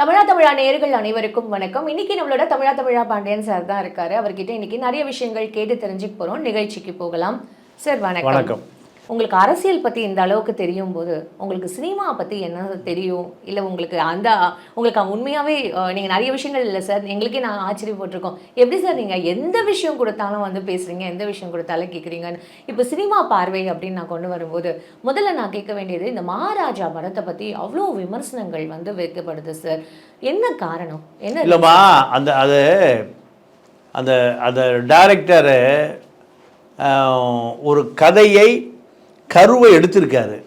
தமிழா தமிழா நேயர்கள் அனைவருக்கும் வணக்கம். இன்னைக்கு நம்மளோட தமிழா தமிழா பாண்டியன் சார் தான் இருக்காரு. அவர்கிட்ட இன்னைக்கு நிறைய விஷயங்கள் கேட்டு தெரிஞ்சுக்க போறோம். நிகழ்ச்சிக்கு போகலாம். சார் வணக்கம். வணக்கம். உங்களுக்கு அரசியல் பற்றி இந்த அளவுக்கு தெரியும் போது உங்களுக்கு சினிமா பற்றி என்ன தெரியும்? இல்லை உங்களுக்கு அந்த உங்களுக்கு உண்மையாகவே நீங்கள் நிறைய விஷயங்கள் இல்லை சார். எங்களுக்கே நான் ஆச்சரியப்பட்டிருக்கோம். எப்படி சார் நீங்கள் எந்த விஷயம் கொடுத்தாலும் வந்து பேசுகிறீங்க எந்த விஷயம் கொடுத்தாலும் கேட்குறீங்கன்னு இப்போ சினிமா பார்வை அப்படின்னு நான் கொண்டு வரும்போது முதல்ல நான் கேட்க வேண்டியது இந்த மகாராஜா படத்தை பற்றி அவ்வளோ விமர்சனங்கள் வந்து வைக்கப்படுது சார். என்ன காரணம்? என்ன இல்லைம்மா அந்த அது அந்த அந்த டைரக்டரு ஒரு கதையை கருவை எடுத்திருக்காரு.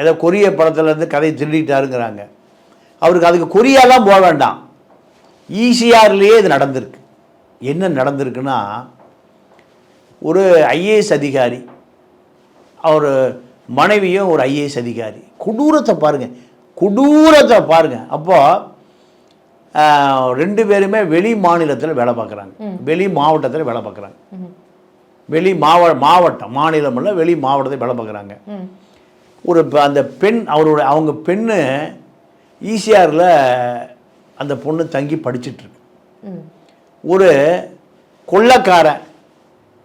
ஏதோ கொரிய படத்துலேருந்து கதையை திருடிட்டாருங்கிறாங்க. அவருக்கு அதுக்கு கொரியாலாம் போக வேண்டாம். ஈசிஆர்லேயே இது நடந்திருக்கு. என்ன நடந்திருக்குன்னா ஒரு ஐஏஎஸ் அதிகாரி அவர் மனைவியும் ஒரு ஐஏஎஸ் அதிகாரி. கொடூரத்தை பாருங்கள் கொடூரத்தை பாருங்கள் அப்போது ரெண்டு பேருமே வெளி மாநிலத்தில் வேலை பார்க்குறாங்க. வெளி மாவட்டத்தில் வேலை பார்க்குறாங்க. வெளி மாவ மாவட்டம் மாநிலம் இல்லை வெளி மாவட்டத்தில் வேலை பார்க்குறாங்க. ஒரு அந்த பெண் அவரோட அவங்க பெண்ணு ஈசிஆரில் அந்த பொண்ணு தங்கி ம், ஒரு கொள்ளைக்காரன்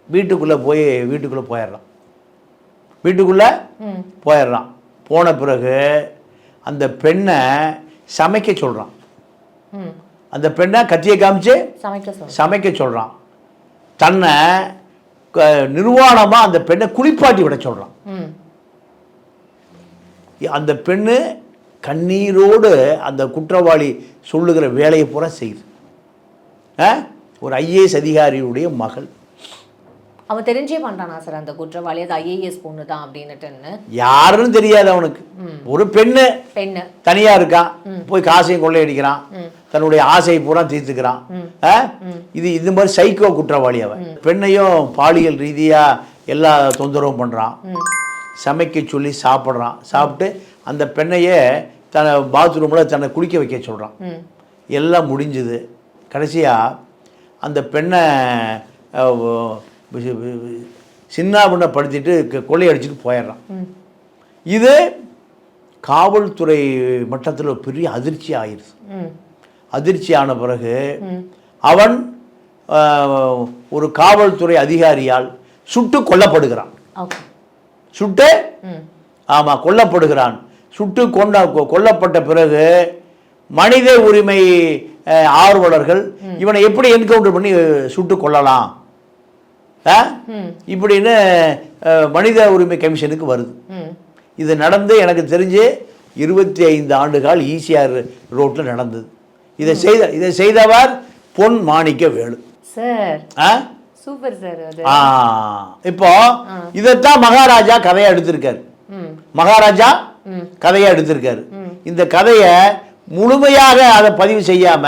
வீட்டுக்குள்ளே போய் வீட்டுக்குள்ளே போயிடுறான் வீட்டுக்குள்ளே போயிடுறான் போன பிறகு அந்த பெண்ணை சமைக்க சொல்கிறான். அந்த பெண்ணை கத்தியை காமிச்சு சமைக்க சொல்கிறான் தன்னை நிர்வாணமாக அந்த பெண்ணை குளிப்பாட்டி விட சொல்கிறான் அந்த பெண்ணு கண்ணீரோடு அந்த குற்றவாளி சொல்லுகிற வேலையை பூரா செய்யுது? ஒரு ஐஏஎஸ் அதிகாரியுடைய மகள். அவன் தெரிஞ்சே பண்றானா சார் அந்த குற்றவாளி? அது ஐஏஎஸ் பொண்ணு தான் அப்படின்னுட்டுன்னு. யாருன்னு தெரியாது அவனுக்கு. ஒரு பெண்ணு. பெண்ணு. தனியா இருக்கான் போய் காசையும் கொள்ளையடிக்கிறான். தன்னுடைய ஆசையை பூரா தீர்த்துக்கிறான்? இது இந்த மாதிரி சைக்கோ குற்றவாளி அவன். பெண்ணையும் பாலியல் ரீதியா எல்லா தொந்தரவும் பண்றான். சமைக்க சொல்லி சாப்பிட்றான். சாப்பிட்டு அந்த பெண்ணையே தன்னை பாத்ரூமில் தன்னை குளிக்க வைக்க சொல்கிறான் எல்லாம் முடிஞ்சுது. கடைசியாக அந்த பெண்ணை அஹ், வி- வி- வி- சின்ன பண்ண படுத்திட்டு கொள்ளையடிச்சிட்டு போயிடுறான். இது காவல்துறை மட்டத்தில் பெரிய அதிர்ச்சி ஆயிடுது ம் அதிர்ச்சி ஆன பிறகு அவன் ஒரு காவல்துறை அதிகாரியால் சுட்டு கொல்லப்படுகிறான். சுட்டு? ஆமாம் கொல்லப்படுகிறான். சுட்டு கொண்ட கொல்லப்பட்ட பிறகு மனித உரிமை ஆர்வலர்கள் இவனை எப்படி என்கவுண்டர் பண்ணி சுட்டு கொல்லலாம்? ஆ? ம். இப்படின்னு மனித உரிமை கமிஷனுக்கு வருது. இது நடந்து எனக்கு தெரிஞ்சு இருபத்தி ஐந்து ஆண்டுகால் ஈசிஆர் ரோட்டில் நடந்தது. இதை செய்த இதை செய்தவர் பொன் மாணிக்க வேலு. சார். ஆ? சூப்பர் சார் ஆ. இப்போ இதைத்தான் மகாராஜா கதையா எடுத்திருக்காரு. மகாராஜா கதையா எடுத்திருக்காரு. இந்த கதையை முழுமையாக அதை பதிவு செய்யாம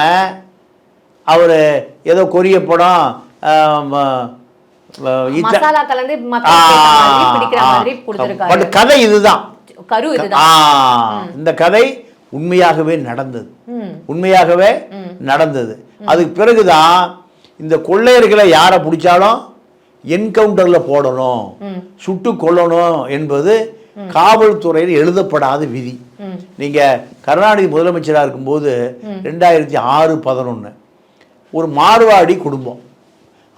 அவர் ஏதோ கொரிய படம் கதை இதுதான். இந்த கதை உண்மையாகவே நடந்தது. உண்மையாகவே நடந்தது. அதுக்கு பிறகுதான் இந்த கொள்ளையர்களை யாரை பிடிச்சாலும் என்கவுண்டரில் போடணும். சுட்டு கொல்லணும் என்பது காவல்துறையில் எழுதப்படாத விதி. ம். நீங்க கருணாநிதி முதலமைச்சராக இருக்கும்போது ரெண்டாயிரத்தி ஆறு பதினொன்று ஒரு மார்வாடி குடும்பம்.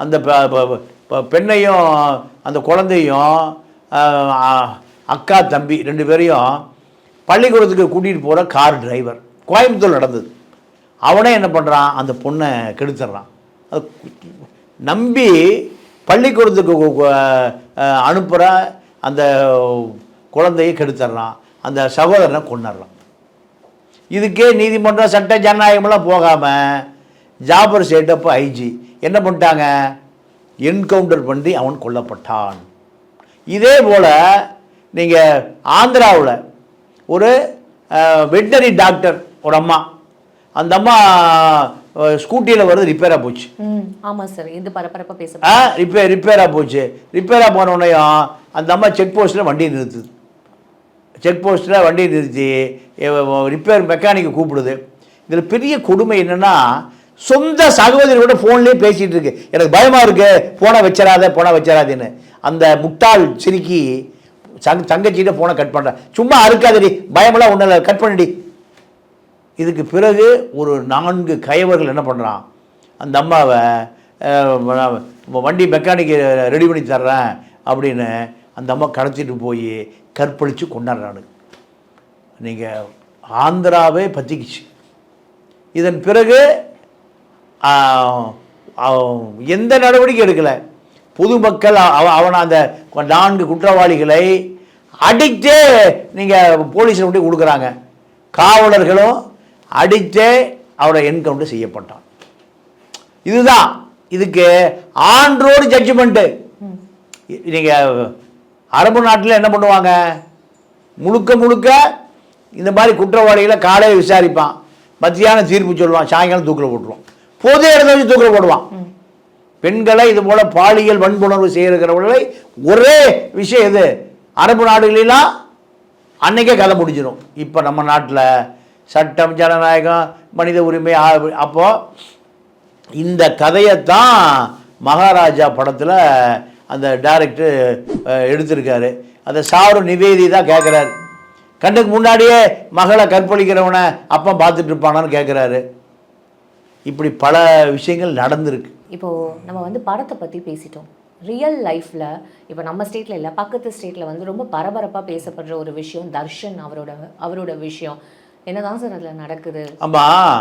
அந்த பெண்ணையும் அந்த குழந்தையும் அக்கா தம்பி ரெண்டு பேரையும் பள்ளிக்கூடத்துக்கு கூட்டிகிட்டு போகிற கார் டிரைவர் கோயம்புத்தூர் நடந்தது. அவனே என்ன பண்ணுறான் அந்த பொண்ணை கெடுத்துட்றான் அது நம்பி பள்ளிக்கூடத்துக்கு அனுப்புகிற அந்த குழந்தையை கெடுத்துட்றான் அந்த சகோதரனை கொண்டுடுறான் இதுக்கே நீதிமன்றம் சட்ட ஜனநாயகமெல்லாம் போகாமல் ஜாபர் சேட்டப்ப ஐஜி என்ன பண்ணிட்டாங்க? என்கவுண்டர் பண்ணி அவன் கொல்லப்பட்டான். இதே போல் நீங்கள் ஆந்திராவில் ஒரு வெட்டரி டாக்டர் ஒரு அம்மா. அந்த அம்மா ஸ்கூட்டியில் வருது ரிப்பேராக போச்சு. ம் ஆமா சார் இது பரபரப்பா பேச ஆ ரிப்பேர் ரிப்பேராக போச்சு. ரிப்பேராக போனோடனையும் அந்த அம்மா செக் போஸ்ட்டில் வண்டியை நிறுத்துது. செக் போஸ்ட்டில் வண்டியை நிறுத்தி ரிப்பேர் மெக்கானிக்கை கூப்பிடுது. இதில் பெரிய கொடுமை என்னென்னா சொந்த சகோதரியோட ஃபோன்லேயே பேசிகிட்டு இருக்கு. எனக்கு பயமாக இருக்கு. ஃபோனை வச்சிடாத ஃபோனை வச்சிடாதேன்னு. அந்த முட்டாள் சிரிக்கி சங் தங்கச்சிகிட்ட ஃபோனை கட் பண்ணுறேன் சும்மா அறுக்காதடி பயமெல்லாம் ஒன்றும் இல்லை. கட் பண்ணிடி. இதுக்கு பிறகு ஒரு நான்கு கயவர்கள் என்ன பண்ணுறான் அந்த அம்மாவை வண்டி மெக்கானிக்கு ரெடி பண்ணி தர்றேன் அப்படின்னு அந்த அம்மா கடத்திட்டு போய் கற்பழித்து கொண்டாடுறானு நீங்கள் ஆந்திராவே பற்றிக்குச்சு இதன் பிறகு எந்த நடவடிக்கை எடுக்கலை? பொதுமக்கள் அவனை அந்த நான்கு குற்றவாளிகளை அடித்தே நீங்கள் போலீஸில் கொண்டு கொடுக்குறாங்க. காவலர்களும் அடித்தே அவரை என்கவுண்டர் செய்யப்பட்டான். இதுதான். இதுக்கு ஆன்றோடு ஜட்ஜ்மெண்ட்டு நீங்கள் அரபு நாட்டில் என்ன பண்ணுவாங்க? முழுக்க முழுக்க இந்த மாதிரி குற்றவாளிகளை காலையில் விசாரிப்பான். மத்தியானம் தீர்ப்பு சொல்லுவான். சாயங்காலம் தூக்கில் போட்டுருவான். பொது இடத்த வச்சு தூக்கில் போடுவான். பெண்களை இது போல பாலியல் வன்புணர்வு செய்கிறவர்களை ஒரே விஷயம் இது அரபு நாடுகளெல்லாம் அன்னைக்கே கதை முடிஞ்சிடும் இப்போ நம்ம நாட்டில் சட்டம் ஜனநாயகம் மனித உரிமை ஆ- அப்போ இந்த கதையைத்தான் மகாராஜா படத்தில் அந்த டைரக்டர் எடுத்திருக்காரு. அந்த சாரு நிவேதி தான் கேட்குறாரு கண்ணுக்கு முன்னாடியே மகளை கற்பழிக்கிறவனை அப்பா பார்த்துட்டு இருப்பானான்னு கேட்குறாரு இப்படி பல விஷயங்கள் நடந்திருக்கு. இப்போ நம்ம வந்து படத்தை பற்றி பேசிட்டோம். ரியல் லைஃப்பில் இப்போ நம்ம ஸ்டேட்டில் இல்லை பக்கத்து ஸ்டேட்டில் வந்து ரொம்ப பரபரப்பாக பேசப்படுற ஒரு விஷயம் தர்ஷன் அவரோட அவரோட விஷயம். என்னதான் சார் அதில் நடக்குது? ஆமாம்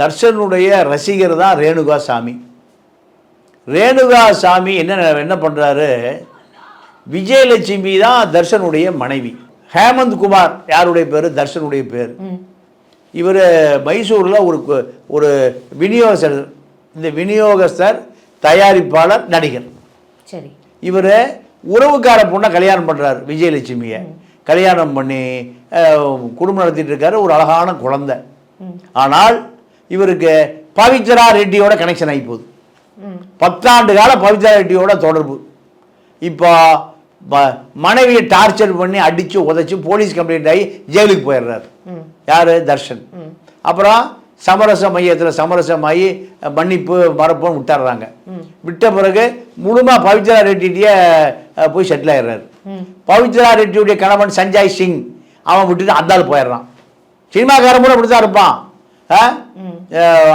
தர்ஷனுடைய ரசிகர் தான் ரேணுகா சாமி ரேணுகா சாமி என்ன என்ன பண்ணுறாரு விஜயலட்சுமி தான் தர்ஷனுடைய மனைவி. ஹேமந்த் குமார் யாருடைய பேர்? தர்ஷனுடைய பேர். இவர் மைசூரில் ஒரு ஒரு விநியோகஸ்தர். இந்த விநியோகஸ்தர் தயாரிப்பாளர் நடிகர். சரி. இவர் உறவுக்கார பொண்ணை கல்யாணம் பண்ணுறாரு விஜயலட்சுமியை. கல்யாணம் பண்ணி குடும்பம் நடத்திட்டு இருக்காரு ஒரு அழகான குழந்தை. ஆனால் இவருக்கு பவித்ரா ரெட்டியோட கனெக்ஷன் ஆகி போகுது பத்தாண்டு கால பவித்ரா ரெட்டியோட தொடர்பு. இப்போ மனைவியை டார்ச்சர் பண்ணி அடித்து உதைச்சு போலீஸ் கம்ப்ளைண்ட் ஆகி ஜெயிலுக்கு போயிடுறாரு. யார்? தர்ஷன். அப்புறம் சமரச மையத்தில் சமரசமாகி மன்னிப்பு மறப்புன்னு விட்டுறாங்க. விட்ட பிறகு முழுமா பவித்ரா ரெட்டிகிட்டே போய் செட்டில் ஆயிடுறாரு. பவித்ரா ரெட்டியுடைய கணவன் சஞ்சய் சிங் அவன் விட்டுட்டு அந்தாள் போயிடுறான். சினிமாக்காரன் கூட தான் இருப்பான்.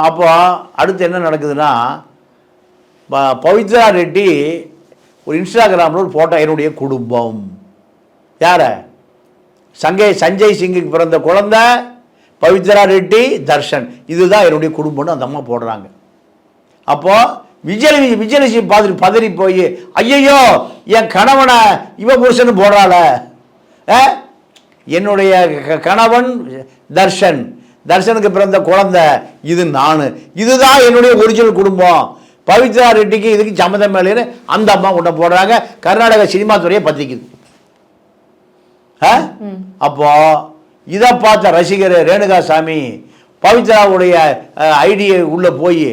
அப்போ அடுத்து என்ன நடக்குதுன்னா பவித்ரா ரெட்டி ஒரு இன்ஸ்டாகிராமில் ஒரு ஃபோட்டோ என்னுடைய குடும்பம். யார? சங்கய் சஞ்சய் சிங்குக்கு பிறந்த குழந்தை பவித்ரா ரெட்டி தர்ஷன். இதுதான் என்னுடைய குடும்பம்னு அந்த அம்மா போடுறாங்க. அப்போ விஜய் விஜயலட்சுமி பார்த்துட்டு பதறி போய் ஐயையோ என் கணவனை இவ புருஷன் போடுறாள? என்னுடைய கணவன் தர்ஷன். தர்ஷனுக்கு பிறந்த குழந்தை இது நான். இதுதான் என்னுடைய ஒரிஜினல் குடும்பம். பவித்ரா ரெட்டிக்கு இதுக்கு சம்மந்தம் மேலேன்னு அந்த அம்மா கொண்டு போடுறாங்க. கர்நாடக சினிமா துறையை பத்திக்குது ஆ? இதை பார்த்த ரசிகர் ரேணுகா சாமி பவித்ராவுடைய ஐடியை உள்ளே போய்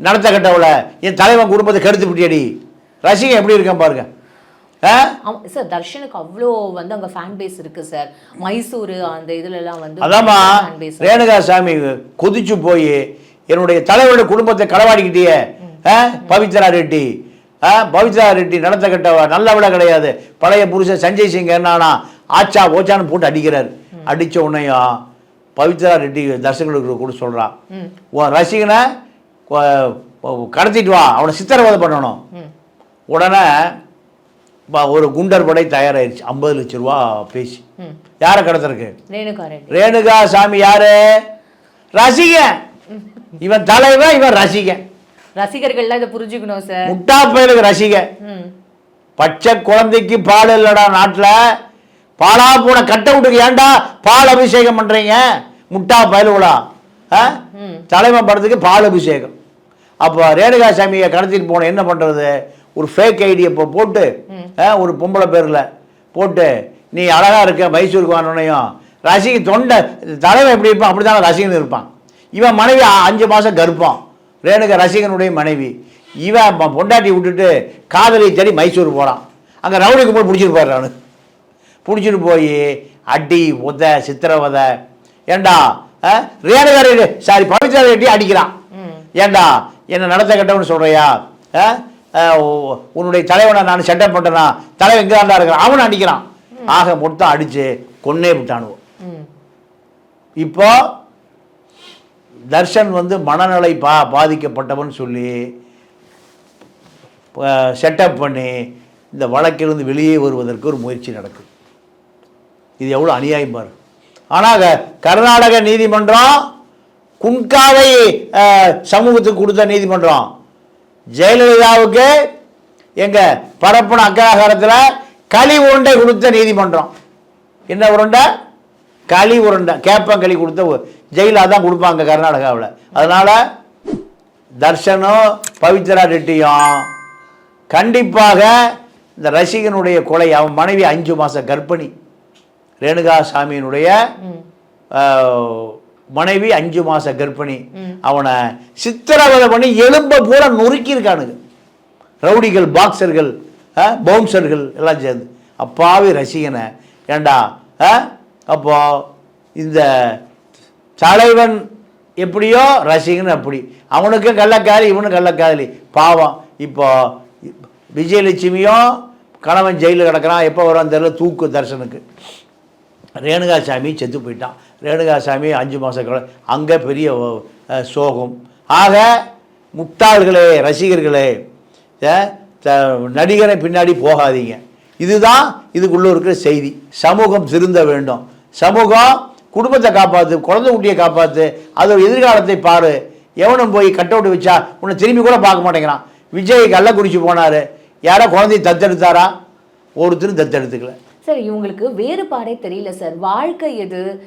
நடத்த கட்டவளை என் தலைவன் குடும்பத்தை கெடுத்து விட்டியடி ரசிகன் எப்படி இருக்கான் பாருங்க ஆ? ஆமாம் சார் தர்ஷனுக்கு அவ்வளோ வந்து அங்கே ஃபேன் பேஸ் இருக்கு சார் மைசூர் அந்த இதுலலாம் வந்து அதாம்மா ரேணுகா சாமி கொதிச்சு போய் என்னுடைய தலைவருடைய குடும்பத்தை களவாடிக்கிட்டியே ஆ? பவித்ரா ரெட்டி? பவித்ரா ரெட்டி நடத்த கட்டவ நல்லவள கிடையாது பழைய புருஷன் சஞ்சய் சிங் என்னன்னா ஆச்சா ஓச்சான்னு போட்டு அடிக்கிறார். அடிச்ச உடனேயும் பவித்ரா ரெட்டி தர்சகர்களுக்கு கூட சொல்றான் ம். உன் ரசிகனை கடத்திட்டு வா. அவனை சித்திரவதை பண்ணணும். உடனே ஒரு குண்டர் படை தயாராயிருச்சு. ஐம்பது லட்ச ரூபா பேசி. யாரை கடத்துறக்கு ரேணுகா சாமி யாரு? ரசிகன். இவன் தலைவன் இவன் ரசிகன். ரசிகர்கள்லாம் இதை புரிஞ்சுக்கணும் சார். முட்டா பயலுக்கு ரசிகன். பச்சை குழந்தைக்கு பால் இல்லடா நாட்டில். பாலா போன கட்ட விட்டுக்கு ஏன்டா பால் அபிஷேகம் பண்றீங்க? முட்டா பயலுகளா? ஆ? ம். தலைவன் படத்துக்கு பால் அபிஷேகம். அப்போ ரேணுகா சாமியை கடத்திட்டு போன என்ன பண்றது? ஒரு ஃபேக் ஐடியை இப்போ போட்டு ஒரு பொம்பளை பேரில் போட்டு நீ அழகா இருக்க மைசூருக்கு வாங்கினையும் ரசிக தொண்டை தலைவன் எப்படி இருப்பான்? அப்படி தான் ரசிகன் இருப்பான். இவன் மனைவி அஞ்சு மாதம் கருப்பான் ரேணுகா ரசிகனுடைய மனைவி. இவன் பொண்டாட்டி விட்டுட்டு காதலி தேடி மைசூர் போகிறான் அங்கே ரவுடி கும்பல் பிடிச்சிட்டு போயிடுறானு. பிடிச்சிட்டு போய் அடி உத சித்திரவதை ஏண்டா? ரேணுகா ரெட்டி சாரி பவித்ரா ரெட்டி அடிக்கிறான். ஏண்டா என்ன நடத்த? ஆ, உ- உன்னுடைய தலைவனை நான் செட்டப் பண்ணனா தலைவன் எங்கே தாண்டா இருக்கிறான். அவனை அடிக்கிறான். ஆக மொத்தம் அடிச்சு கொன்னே விட்டானுவோம் இப்போ தர்ஷன் வந்து மனநலை பா பாதிக்கப்பட்டவன் சொல்லி செட்டப் பண்ணி இந்த வழக்கிலிருந்து வெளியே வருவதற்கு ஒரு முயற்சி நடக்குது. இது எவ்வளோ அநியாயம் பாரு. ஆனால் கர்நாடக நீதிமன்றம் குன்காவை சமூகத்துக்கு கொடுத்த நீதிமன்றம். ஜெயலலிதாவுக்கு எங்கள் பரப்பன அக்ராகாரத்தில் களி உருண்டை கொடுத்த நீதிமன்றம். என்ன உருண்டை? களி உருண்டை. கேப்பங்களி கொடுத்த ஜெயிலாக தான் கொடுப்பாங்க கர்நாடகாவில். அதனால் தர்ஷனும் பவித்ரா ரெட்டியும் கண்டிப்பாக இந்த ரசிகனுடைய கொலை அவன் மனைவி அஞ்சு மாத கர்ப்பிணி. ரேணுகா சாமியினுடைய மனைவி அஞ்சு மாத கர்ப்பிணி. அவனை சித்திரவதை பண்ணி எலும்பை பூரா நொறுக்கியிருக்கானுங்க. ரவுடிகள் பாக்ஸர்கள் பவுன்சர்கள் எல்லாம் சேர்ந்து. அப்பாவி ரசிகனை. ஏண்டா? அப்போ இந்த தலைவன் எப்படியோ ரசிகன் அப்படி. அவனுக்கும் கள்ளக்காதலி இவனும் கள்ளக்காதலி. பாவம். இப்போ விஜயலட்சுமியும் கணவன் ஜெயிலில் கிடக்குறான். எப்போ வரும் தெரியல. தூக்கு தர்சனுக்கு. ரேணுகாசாமி செத்து போயிட்டான். ரேணுகாசாமி அஞ்சு மாதம் அங்கே பெரிய சோகம். ஆக முட்டாள்களே ரசிகர்களே த- நடிகரை பின்னாடி போகாதீங்க. இதுதான் இதுக்குள்ளே இருக்கிற செய்தி. சமூகம் திருந்த வேண்டும். சமூகம் குடும்பத்தை காப்பாற்று குழந்தை குட்டியை காப்பாற்று அதோட எதிர்காலத்தை பாரு. எவனும் போய் கட் அவுட் வச்சா உன்னை திரும்பி கூட பார்க்க மாட்டேங்கிறான். விஜய் கள்ளக்குறிச்சி போனார். யாரோ குழந்தையை தத்தெடுத்தாரா? ஒருத்தரும் தத்தெடுத்துக்கல. சார் இவங்களுக்கு வேறுபாடே தெரியல சார். வாழ்க்கை எது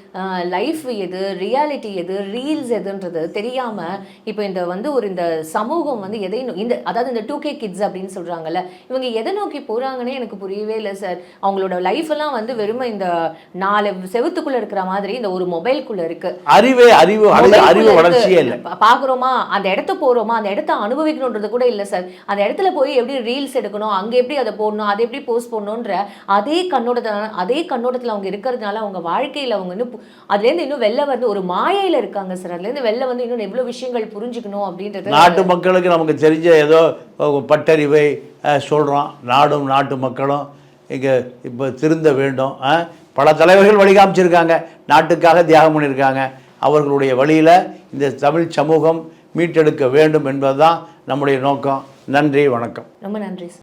லைஃப் எது ரியாலிட்டி எது ரீல்ஸ் எதுன்றது தெரியாம இப்போ இந்த வந்து ஒரு இந்த சமூகம் வந்து எதை இந்த அதாவது இந்த டூ கே கிட்ஸ் அப்படின்னு சொல்றாங்கல்ல இவங்க எதை நோக்கி போறாங்கன்னே எனக்கு புரியவே இல்லை சார். அவங்களோட லைஃப் எல்லாம் வந்து வெறுமை இந்த நாலு செவுத்துக்குள்ள இருக்கிற மாதிரி இந்த ஒரு மொபைல்குள்ள இருக்கு. அறிவே அறிவு அறிவு வளர்ச்சியே. இல்லை. பா- பாக்குறோமா? அந்த இடத்த போறோமா? அந்த இடத்த அனுபவிக்கணுன்றது கூட இல்ல சார். அந்த இடத்துல போய் எப்படி ரீல்ஸ் எடுக்கணும்? அங்க எப்படி அதை போடணும்? அதை எப்படி போஸ்ட் பண்ணணுன்ற அதே கண்ணோட்டத்தை அதே கண்ணோட்டத்துல அவங்க இருக்கிறதுனால அவங்க வாழ்க்கையில அவங்க இன்னும் பு- அதுல இருந்து இன்னும் வெளில வந்து ஒரு மாயையில இருக்காங்க சார். அதுல இருந்து வெளில வந்து இன்னும் எவ்வளவு விஷயங்கள் புரிஞ்சுக்கணும் அப்படின்றது நாட்டு மக்களுக்கு நமக்கு தெரிஞ்ச ஏதோ பட்டறிவை அஹ், சொல்றோம். நாடும் நாட்டு மக்களும் இங்கே இப்போ திருந்த வேண்டும். பல தலைவர்கள் வழி காமிச்சிருக்காங்க நாட்டுக்காக தியாகம் பண்ணியிருக்காங்க அவர்களுடைய வழியில் இந்த தமிழ் சமூகம் மீட்டெடுக்க வேண்டும் என்பதுதான் நம்முடைய நோக்கம். நன்றி வணக்கம். ரொம்ப நன்றி